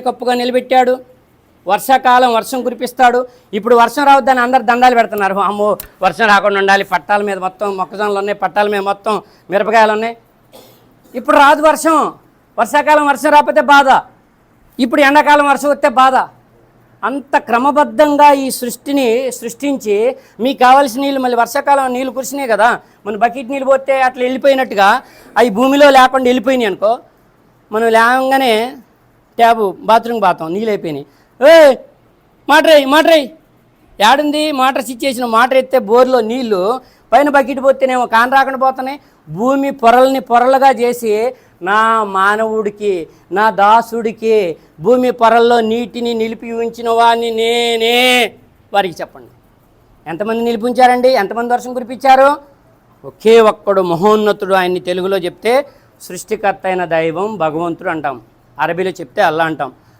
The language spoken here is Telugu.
కప్పుగా నిలబెట్టాడు. వర్షాకాలం వర్షం కురిపిస్తాడు. ఇప్పుడు వర్షం రావద్దని అందరు దండాలు పెడుతున్నారు. అమ్మో వర్షం రాకుండా ఉండాలి. పట్టాల మీద మొత్తం మొక్కజొన్నలు ఉన్నాయి పట్టాల మీద మొత్తం మిరపకాయలు ఉన్నాయి. ఇప్పుడు రాదు వర్షం. వర్షాకాలం వర్షం రాకపోతే బాధ. ఇప్పుడు ఎండాకాలం వర్షం వస్తే బాధ. అంత క్రమబద్ధంగా ఈ సృష్టిని సృష్టించి మీకు కావాల్సిన నీళ్ళు మళ్ళీ వర్షాకాలం నీళ్ళు కురిసినాయి కదా. మన బకెట్ నీళ్ళు పోతే అట్లా వెళ్ళిపోయినట్టుగా అవి భూమిలో లేకుండా వెళ్ళిపోయినాయి అనుకో. మనం లేవగానే ట్యాబు బాత్రూమ్ బాతాం నీళ్ళైపోయినాయి. ఏ మాటరై మాటరై. ఏడుంది? మోటార్ స్విచ్ చేసిన మోటార్ ఎత్తే బోర్లో నీళ్ళు పైన బకెట్ పోతేనేమో కాన్ రాకుండా పోతున్నాయి. భూమి పొరల్ని పొరలుగా చేసి నా మానవుడికి నా దాసుడికి భూమి పొరల్లో నీటిని నిలిపి ఉంచిన వాడిని నేనే. వారికి చెప్పండి. ఎంతమంది నిలిపించారండి? ఎంతమంది వర్షం కురిపించారు? ఒకే ఒక్కడు మహోన్నతుడు ఆయన్ని తెలుగులో చెప్తే సృష్టికర్త అయిన దైవం భగవంతుడు అంటాం. అరబీలో చెప్తే అల్లా అంటాం.